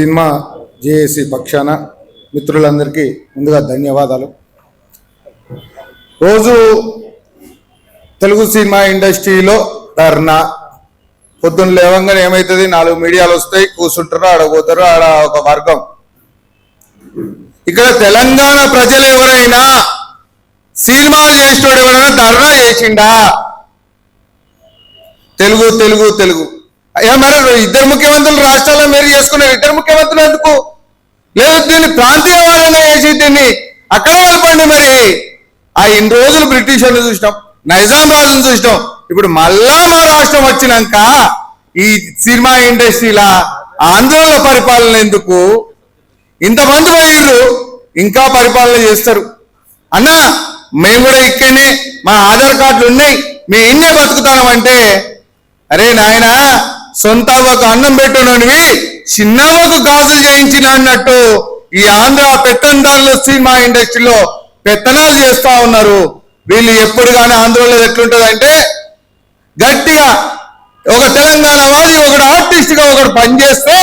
Cinema JAC పక్షాన మిత్రులందరికీ ముందుగా ధన్యవాదాలు. రోజు తెలుగు సినిమా ఇండస్ట్రీలో ధర్నా. పొద్దున్న లేవంగానే ఏమవుతుంది నాలుగు మీడియాలు వస్తాయి కూర్చుంటారు ఆడపోతారు ఆడ ఒక వర్గం. ఇక్కడ తెలంగాణ ప్రజలు ఎవరైనా సినిమాలు చేసేటోడు ఎవరైనా ధర్నా చేసిండా? తెలుగు తెలుగు తెలుగు. మరి ఇద్దరు ముఖ్యమంత్రులు రాష్ట్రాల్లో మీరు చేసుకున్నారు. ఇద్దరు ముఖ్యమంత్రులు ఎందుకు? లేదు దీన్ని ప్రాంతీయ వాదంగా చేసి దీన్ని అక్కడే కలపండి మరి. ఆ ఇన్ని రోజులు బ్రిటిష్ వాళ్ళు చూసినాం నైజాం రాజును చూసినాం. ఇప్పుడు మళ్ళా మా రాష్ట్రం వచ్చినాక ఈ సినిమా ఇండస్ట్రీలా ఆందోళన పరిపాలన ఎందుకు? ఇంతమంది పోయిర్రు ఇంకా పరిపాలన చేస్తారు. అన్నా మేము కూడా ఇక్కడనే మా ఆధార్ కార్డులు ఉన్నాయి. మేము ఇన్నే బతుకుతామంటే అరే నాయనా సొంత ఒక అన్నం పెట్టునవి చిన్నవ్వకు గాజులు చేయించిన అన్నట్టు ఈ ఆంధ్ర పెత్తనదారుల సినిమా ఇండస్ట్రీలో పెత్తనాలు చేస్తా ఉన్నారు. వీళ్ళు ఎప్పుడు కానీ ఆంధ్రలో ఎట్లుంటుందంటే గట్టిగా ఒక తెలంగాణ వాది ఒకడు ఆర్టిస్ట్గా ఒకడు పనిచేస్తే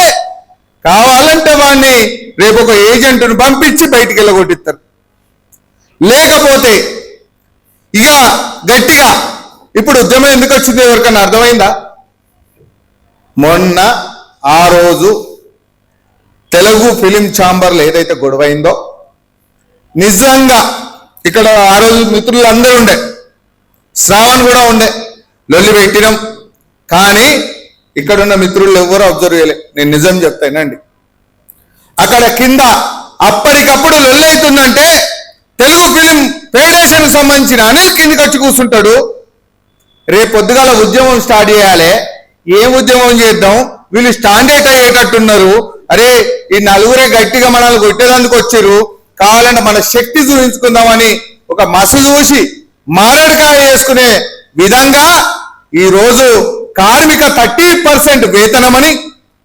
కావాలంటే వాడిని రేపు ఒక ఏజెంట్ను పంపించి బయటికి వెళ్ళగొట్టిస్తారు. లేకపోతే ఇక గట్టిగా ఇప్పుడు ఉద్యమం ఎందుకు వచ్చింది ఎవరికన్నా అర్థమైందా? మొన్న ఆ రోజు తెలుగు ఫిలిం ఛాంబర్లో ఏదైతే గొడవైందో నిజంగా ఇక్కడ ఆ రోజు మిత్రులు అందరూ ఉండే శ్రావణ్ కూడా ఉండే లొల్లి పెట్టినాం. కానీ ఇక్కడున్న మిత్రులు ఎవరు అబ్జర్వ్ చేయలే. నేను నిజం చెప్తానండి. అక్కడ కింద అప్పటికప్పుడు లొల్లి అవుతుందంటే తెలుగు ఫిలిం ఫెడరేషన్ సంబంధించిన అనిల్ కిందికి వచ్చి కూర్చుంటాడు. రేపు పొద్దుగాల ఉద్యమం స్టార్ట్ చేయాలి. ఏం ఉద్యమం చేద్దాం? వీళ్ళు స్టాండర్డ్ అయ్యేటట్టున్నారు. అరే ఈ నలుగురే గట్టిగా మనల్ని కొట్టేందుకు వచ్చారు కావాలంటే మన శక్తి చూపించుకుందామని ఒక మసు చూసి మారడికాయ వేసుకునే విధంగా ఈ రోజు కార్మిక థర్టీ పర్సెంట్ వేతనమని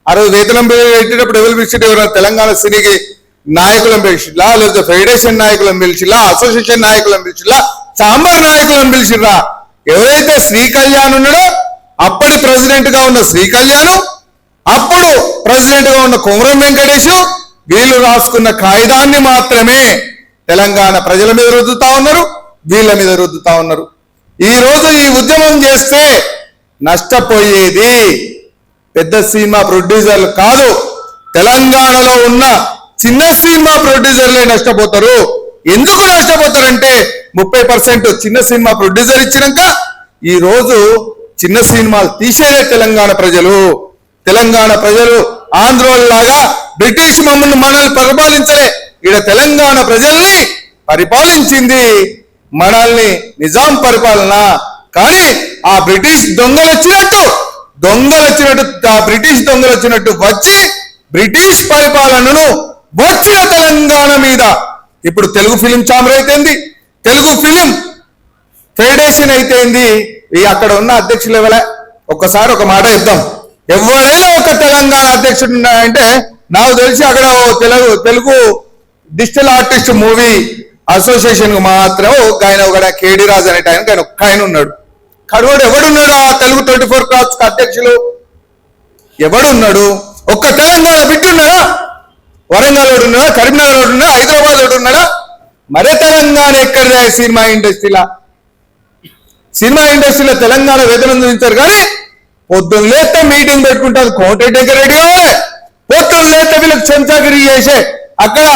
ఆ రోజు వేతనం పెట్టేటప్పుడు ఎవరు పిలిచి ఎవరైనా తెలంగాణ సినీకి నాయకులను పిలిచిలా లేదా ఫెడరేషన్ నాయకులను పిలిచిలా అసోసియేషన్ నాయకులను పిలిచిలా చాంబర్ నాయకులను పిలిచిరా ఎవరైతే శ్రీ కళ్యాణ్ ఉన్నాడో అప్పటి ప్రెసిడెంట్గా ఉన్న శ్రీ కళ్యాణం అప్పుడు ప్రెసిడెంట్గా ఉన్న కుమరం వెంకటేశం వీళ్ళు రాసుకున్న కాగితాన్ని మాత్రమే తెలంగాణ ప్రజల మీద రుద్దుతా ఉన్నారు వీళ్ళ మీద రుద్దుతా ఉన్నారు. ఈ రోజు ఈ ఉద్యమం చేస్తే నష్టపోయేది పెద్ద సినిమా ప్రొడ్యూసర్లు కాదు తెలంగాణలో ఉన్న చిన్న సినిమా ప్రొడ్యూసర్లే నష్టపోతారు. ఎందుకు నష్టపోతారంటే ముప్పై పర్సెంట్ చిన్న సినిమా ప్రొడ్యూసర్ ఇచ్చినాక ఈ రోజు చిన్న సినిమాలు తీసేదే తెలంగాణ ప్రజలు. తెలంగాణ ప్రజలు ఆంధ్రోల్లాగా బ్రిటిష్ మమ్మల్ని మనల్ని పరిపాలించలే ఈడ తెలంగాణ ప్రజల్ని పరిపాలించింది. మనల్ని నిజాం పరిపాలన. కానీ ఆ బ్రిటిష్ దొంగలు వచ్చినట్టు దొంగలు వచ్చినట్టు ఆ బ్రిటిష్ దొంగలు వచ్చినట్టు వచ్చి బ్రిటిష్ పరిపాలనను వచ్చిన తెలంగాణ మీద. ఇప్పుడు తెలుగు ఫిలిం చామరైతేంది తెలుగు ఫిలిం ఫెడరేషన్ అయితేంది ఈ అక్కడ ఉన్న అధ్యక్షులు ఎవరే ఒక్కసారి ఒక మాట ఇద్దాం ఎవరైనా ఒక తెలంగాణ అధ్యక్షుడు ఉన్నాడంటే నాకు తెలిసి అక్కడ ఓ Telugu Telugu digital artist movie అసోసియేషన్కు మాత్రం ఒక ఆయన ఒక కేడి రాజు అనే ఆయన ఆయన ఒక్క ఆయన ఉన్నాడు. కడువాడు ఎవడున్నాడు ఆ తెలుగు ట్వంటీ ఫోర్ క్లాస్ అధ్యక్షులు? ఎవడున్నాడు? ఒక్క తెలంగాణ బిడ్డున్నాడా వరంగల్ వాడు ఉన్నాడా? కరీంనగర్ వాడు ఉన్నాడా? హైదరాబాద్ వాడు ఉన్నాడా? మరే తెలంగాణ ఎక్కడ సినిమా ఇండస్ట్రీలా? సినిమా ఇండస్ట్రీలో తెలంగాణ వేతనం చూపించారు కానీ పొద్దున్న లేస్తే మీటింగ్ పెట్టుకుంటారు. కోటెడ్డికి రెడీ కావాలి పొద్దున్న లేస్తే వీళ్ళకి చెంచాగిరి చేసే. అక్కడ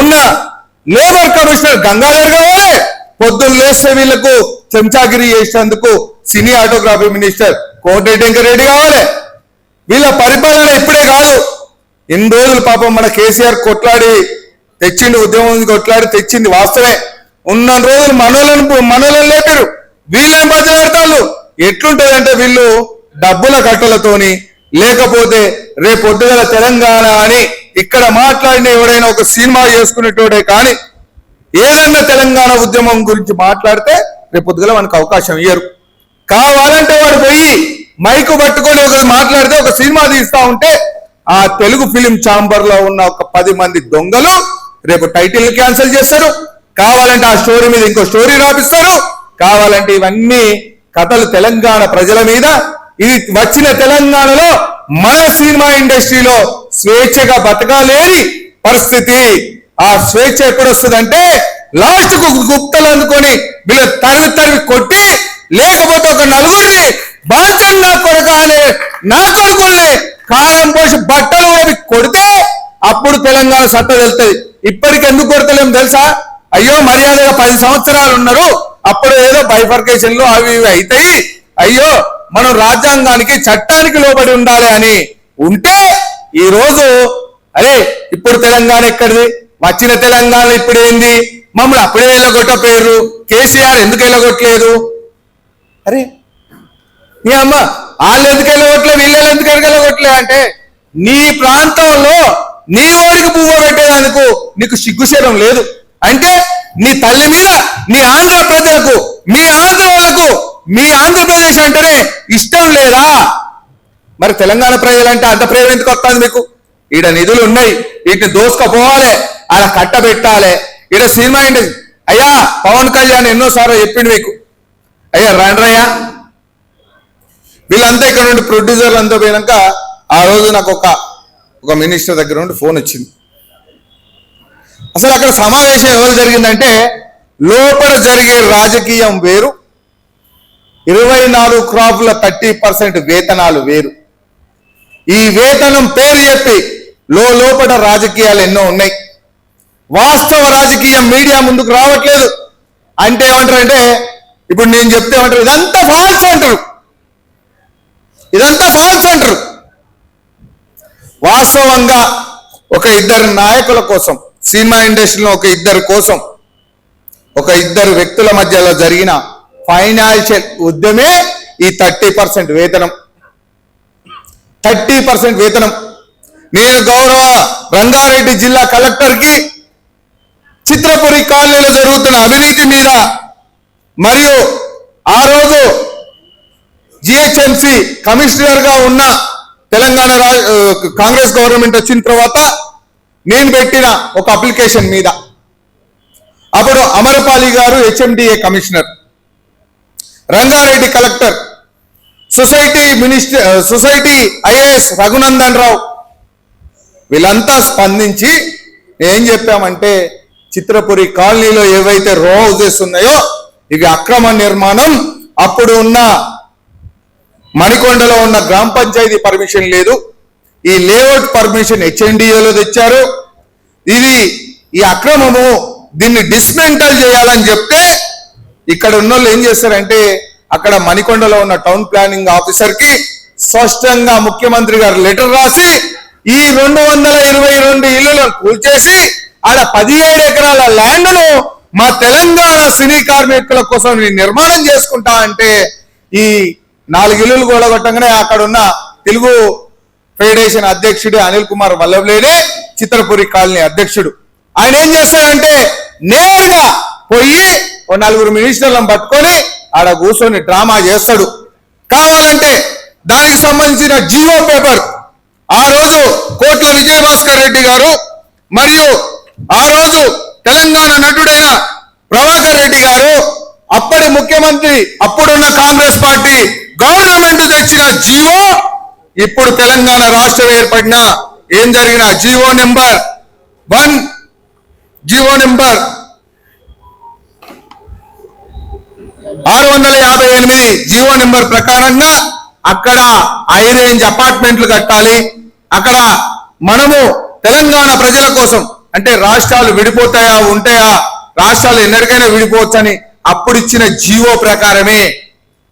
ఉన్న లేబర్ కమిషనర్ గంగాధర్ కావాలి పొద్దున్న లేస్తే వీళ్ళకు చెంచాగిరి చేసేందుకు సినీ ఆటోగ్రఫీ మినిస్టర్ కోటెడ్డికి రెడీ కావాలి వీళ్ళ పరిపాలన ఇప్పుడే కాదు. ఎన్ని రోజులు పాపం మన కేసీఆర్ కొట్లాడి తెచ్చింది ఉద్యమం కొట్లాడి తెచ్చింది వాస్తవే ఉన్న రోజులు మనోళ్ళను మనోళ్ళని లేపారు. వీళ్ళని బతిలాడతాళ్ళు ఎట్లుంటదంటే వీళ్ళు డబ్బుల కట్టలతోని లేకపోతే రేపొద్దుగల తెలంగాణ అని ఇక్కడ మాట్లాడిన ఎవడైనా ఒక సినిమా చేసుకునేటోడే కానీ ఏదన్నా తెలంగాణ ఉద్యమం గురించి మాట్లాడితే రేపొద్దుగల మనకు అవకాశం ఇయ్యరు. కావాలంటే వాడు పోయి మైకు పట్టుకొని ఒక మాట్లాడితే ఒక సినిమా తీస్తా ఉంటే ఆ తెలుగు ఫిలిం ఛాంబర్లో ఉన్న ఒక పది మంది దొంగలు రేపు టైటిల్ క్యాన్సిల్ చేస్తారు. కావాలంటే ఆ స్టోరీ మీద ఇంకో స్టోరీ రాపిస్తారు. కావాలంటే ఇవన్నీ కథలు తెలంగాణ ప్రజల మీద. ఇది వచ్చిన తెలంగాణలో మన సినిమా ఇండస్ట్రీలో స్వేచ్ఛగా బతకాలేని పరిస్థితి. ఆ స్వేచ్ఛ ఎప్పుడు లాస్ట్కు లాస్ట్కు గుప్తలు అందుకొని వీళ్ళు తరివి తరివి కొట్టి లేకపోతే ఒక నలుగురిని బాధ్యం నా కొడకాలే నా కొడుకుల్ని కారం పోసి బట్టలు కూడా కొడితే అప్పుడు తెలంగాణ సత్త తెలుస్తుంది ఇప్పటికి ఎందుకు కొడతలేం తెలుసా? అయ్యో మర్యాదగా పది సంవత్సరాలు ఉన్నారు. అప్పుడు ఏదో బైఫర్కేషన్లు అవి ఇవి అవుతాయి అయ్యో మనం రాజ్యాంగానికి చట్టానికి లోబడి ఉండాలి అని ఉంటే ఈ రోజు అరే ఇప్పుడు తెలంగాణ ఎక్కడిది? వచ్చిన తెలంగాణ ఇప్పుడు ఏంది? మమ్మల్ని అప్పుడే వెళ్ళగొట్టపోయారు కేసీఆర్ ఎందుకు వెళ్ళగొట్టలేదు? అరే నీ అమ్మ వాళ్ళు ఎందుకు వెళ్ళగొట్టలే వీళ్ళు ఎందుకు వెళ్ళగొట్టలే అంటే నీ ప్రాంతంలో నీ ఓడికి పువ్వు పెట్టేదానికి నీకు సిగ్గుశరం లేదు. అంటే నీ తల్లి మీద నీ ఆంధ్ర ప్రజలకు మీ ఆంధ్ర వాళ్ళకు మీ ఆంధ్రప్రదేశ్ అంటేనే ఇష్టం లేదా? మరి తెలంగాణ ప్రజలంటే అంత ప్రేమ ఎందుకు వస్తుంది మీకు? ఈడ నిధులు ఉన్నాయి వీటిని దోసుకపోవాలి ఆడ కట్టబెట్టాలి ఈడ సినిమా ఇండస్ట్రీ అయ్యా పవన్ కళ్యాణ్ ఎన్నోసార్లు చెప్పిండు మీకు. అయ్యా రండ్రయ్యా. వీళ్ళంతా ఇక్కడ నుండి ప్రొడ్యూసర్లు అంతా పోయినాక ఆ రోజు నాకు ఒక ఒక మినిస్టర్ దగ్గర నుండి ఫోన్ వచ్చింది. అసలు అక్కడ సమావేశం ఎవరు జరిగిందంటే లోపల జరిగే రాజకీయం వేరు. ఇరవై నాలుగు క్రాపుల థర్టీ పర్సెంట్ వేతనాలు వేరు. ఈ వేతనం పేరు చెప్పి లో లోపల రాజకీయాలు ఎన్నో ఉన్నాయి. వాస్తవ రాజకీయం మీడియా ముందుకు రావట్లేదు. అంటే ఏమంటారు అంటే ఇప్పుడు నేను చెప్తే ఏమంటారు ఇదంతా ఫాల్స్ అంటారు. ఇదంతా ఫాల్స్ అంటారు. వాస్తవంగా ఒక ఇద్దరు నాయకుల కోసం సినిమా ఇండస్ట్రీలో ఒక ఇద్దరు కోసం ఒక ఇద్దరు వ్యక్తుల మధ్యలో జరిగిన ఫైనాన్షియల్ ఉద్యమే ఈ థర్టీ పర్సెంట్ వేతనం. థర్టీ పర్సెంట్ వేతనం. నేను గౌరవ రంగారెడ్డి జిల్లా కలెక్టర్కి చిత్రపురి కాలనీలో జరుగుతున్న అవినీతి మీద మరియు ఆ రోజు జిహెచ్ఎంసి కమిషనర్గా ఉన్న తెలంగాణ రా- కాంగ్రెస్ గవర్నమెంట్ వచ్చిన తర్వాత నేను పెట్టిన ఒక అప్లికేషన్ మీద. అప్పుడు అమరపాలి గారు HMDA commissioner. Rangareddy collector. Society minister society IAS Raghunandan Rao. వీళ్ళంతా స్పందించి ఏం చెప్పామంటే చిత్రపురి కాలనీలో ఏవైతే రో హౌజెస్ ఉన్నాయో ఇవి అక్రమ నిర్మాణం అప్పుడు ఉన్న మణికొండలో ఉన్న గ్రామ పంచాయతీ పర్మిషన్ లేదు ఈ లేఅవుట్ పర్మిషన్ హెచ్ఎన్డిఏలో తెచ్చారు. ఇది ఈ అక్రమము దీన్ని డిస్మెంటల్ చేయాలని చెప్తే ఇక్కడ ఉన్న వాళ్ళు ఏం చేస్తారంటే అక్కడ మణికొండలో ఉన్న టౌన్ ప్లానింగ్ ఆఫీసర్కి స్పష్టంగా ముఖ్యమంత్రి గారు లెటర్ రాసి ఈ రెండు వందల ఇరవై రెండు ఇళ్ళను కూల్చేసి ఆడ పదిహేడు ఎకరాల ల్యాండ్ను మా తెలంగాణ సినీ కార్మికుల కోసం నేను నిర్మాణం చేసుకుంటా అంటే ఈ నాలుగు ఇల్లులు కూడగొట్టంగానే అక్కడ ఉన్న తెలుగు ఫెడరేషన్ అధ్యక్షుడు అనిల్ కుమార్ వల్లభలేనే చిత్రపురి కాలనీ అధ్యక్షుడు. ఆయన ఏం చేస్తాడంటే నేరుగా పోయి ఓ నలుగురు మినిస్టర్లను పట్టుకొని ఆడ కూర్చొని డ్రామా చేస్తాడు. కావాలంటే దానికి సంబంధించిన జియో పేపర్ ఆ రోజు కోట్ల విజయభాస్కర్ రెడ్డి గారు మరియు ఆ రోజు తెలంగాణ నటుడైన ప్రభాకర్ రెడ్డి గారు అప్పటి ముఖ్యమంత్రి అప్పుడున్న కాంగ్రెస్ పార్టీ గవర్నమెంట్ తెచ్చిన జియో ఇప్పుడు తెలంగాణ రాష్ట్రం ఏర్పడిన ఏం జరిగిన GO number one GO number ఆరు వందల యాభై ఎనిమిది జీవో నెంబర్ ప్రకారంగా అక్కడ హై రేంజ్ అపార్ట్మెంట్లు కట్టాలి. అక్కడ మనము తెలంగాణ ప్రజల కోసం అంటే రాష్ట్రాలు విడిపోతాయా ఉంటాయా రాష్ట్రాలు ఎన్నరికైనా విడిపోవచ్చని అప్పుడు ఇచ్చిన జీవో ప్రకారమే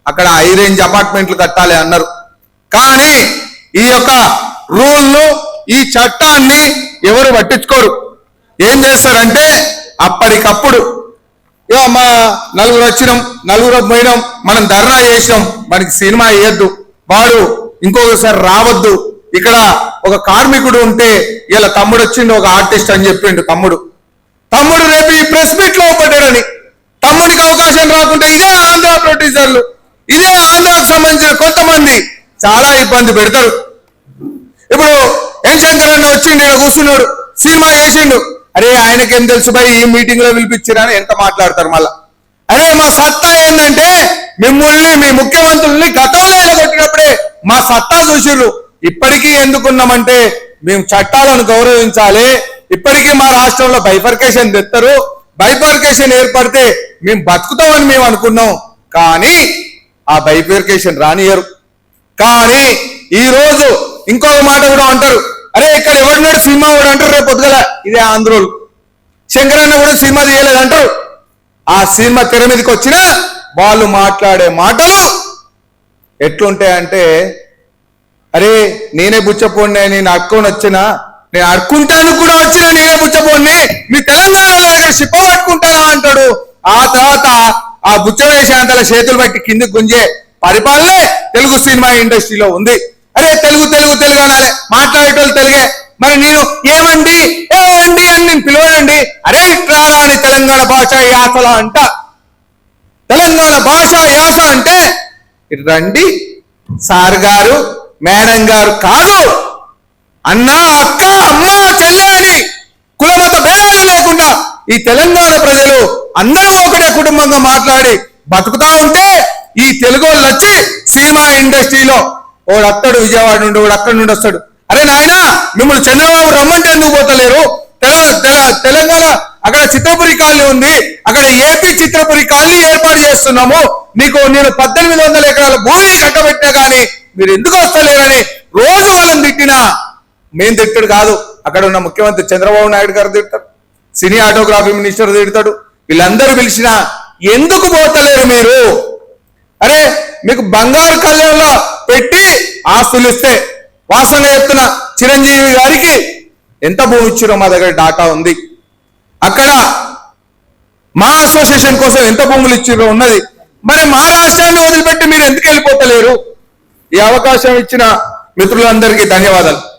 అక్కడ హై రేంజ్ అపార్ట్మెంట్లు కట్టాలి అన్నారు. కానీ ఈ యొక్క రూల్ను ఈ చట్టాన్ని ఎవరు పట్టించుకోరు. ఏం చేస్తారంటే అప్పటికప్పుడు ఇక మా నలుగురు వచ్చినాం నలుగురు పోయినాం మనం ధర్నా చేసినాం మనకి సినిమా వేయద్దు వాడు ఇంకొకసారి రావద్దు ఇక్కడ ఒక కార్మికుడు ఉంటే ఇలా తమ్ముడు వచ్చిండు ఒక ఆర్టిస్ట్ అని చెప్పిండు తమ్ముడు. తమ్ముడు రేపు ఈ ప్రెస్ మీట్లో పడ్డాడని తమ్ముడికి అవకాశం రాకుంటే ఇదే ఆంధ్ర ప్రొడ్యూసర్లు ఇదే ఆంధ్రకు సంబంధించిన కొంతమంది చాలా ఇబ్బంది పెడతారు ఇప్పుడు ఏం శంకర్ అన్న వచ్చిండు ఇక్కడ కూర్చున్నాడు సినిమా చేసిండు. అరే ఆయనకేం తెలుసు భయ్ ఈ మీటింగ్లో పిలిపించారని ఎంత మాట్లాడతారు మళ్ళా. అరే మా సత్తా ఏంటంటే మిమ్మల్ని మీ ముఖ్యమంత్రుల్ని గతంలో కొట్టినప్పుడే మా సత్తా చూసిర్రు. ఇప్పటికీ ఎందుకున్నామంటే మేము చట్టాలను గౌరవించాలి. ఇప్పటికీ మా రాష్ట్రంలో బైఫర్కేషన్ తెస్తారు బైఫర్కేషన్ ఏర్పడితే మేము బతుకుతామని మేము అనుకున్నాం. కానీ ఆ బైఫర్కేషన్ రానియరు కానీ ఈ రోజు ఇంకొక మాట కూడా అంటారు. అరే ఇక్కడ ఎవడున్నాడు సినిమా కూడా అంటారు రేపు పొద్దుగల. ఇదే ఆంధ్రోలు. శంకరన్న కూడా సినిమా తీయలేదు అంటారు. ఆ సినిమా తెర మీదకి వచ్చిన వాళ్ళు మాట్లాడే మాటలు ఎట్లుంటాయంటే అరే నేనే బుచ్చపోండి నేను అడుకొని వచ్చిన నేను అడుక్కుంటాను కూడా వచ్చిన నేనే బుచ్చపోండి మీ తెలంగాణ దగ్గర సిప్ప పట్టుకుంటానా అంటాడు. ఆ తర్వాత ఆ బుచ్చ వేషాంతల చేతులు బట్టి కిందికి గుంజే పరిపాలనే తెలుగు సినిమా ఇండస్ట్రీలో ఉంది. అరే తెలుగు తెలుగు తెలుగు అనాలి. మాట్లాడేటోళ్ళు తెలుగే. మరి నేను ఏమండి? ఏమండి అని నేను పిలవనండి. అరే రాని తెలంగాణ భాష యాసల అంట. తెలంగాణ భాష యాస అంటే రండి. సార్ గారు మేడం గారు కాదు. అన్న అక్క అమ్మ చెల్లె అని కులమత భేదాలు లేకుండా ఈ తెలంగాణ ప్రజలు అందరూ ఒకటే కుటుంబంగా మాట్లాడి బతుకుతా ఉంటే ఈ తెలుగు వాళ్ళు వచ్చి సినిమా ఇండస్ట్రీలో వాడు అత్తడు విజయవాడ నుండి వాడు అక్కడి నుండి వస్తాడు. అరే నాయనా మిమ్మల్ని చంద్రబాబు రమ్మంటే ఎందుకు పోతలేరు? తెల- తెలంగాణ అక్కడ చిత్రపురి కాలనీ ఉంది. అక్కడ ఏపీ చిత్రపురి కాలనీ ఏర్పాటు చేస్తున్నాము. నీకు నేను పద్దెనిమిది వందల ఎకరాల భూమిని కట్టబెట్టినా కానీ మీరు ఎందుకు వస్తలేరని రోజు వాళ్ళని తిట్టినా. మేం తిట్టడు కాదు. అక్కడ ఉన్న ముఖ్యమంత్రి చంద్రబాబు నాయుడు గారు తిడతారు. సినీ ఆటోగ్రఫీ మినిస్టర్ తిడతాడు. వీళ్ళందరూ పిలిచినా ఎందుకు పోతలేరు మీరు? అరే మీకు బంగారు కళ్యాణంలో పెట్టి ఆస్తులు ఇస్తే వాసన ఎత్తున చిరంజీవి గారికి ఎంత భూమి ఇచ్చారో మా దగ్గర డాటా ఉంది. అక్కడ మా అసోసియేషన్ కోసం ఎంత భూములు ఇచ్చిరో ఉన్నది. మరి మా రాష్ట్రాన్ని వదిలిపెట్టి మీరు ఎందుకు వెళ్ళిపోతలేరు? ఈ అవకాశం ఇచ్చిన మిత్రులందరికీ ధన్యవాదాలు.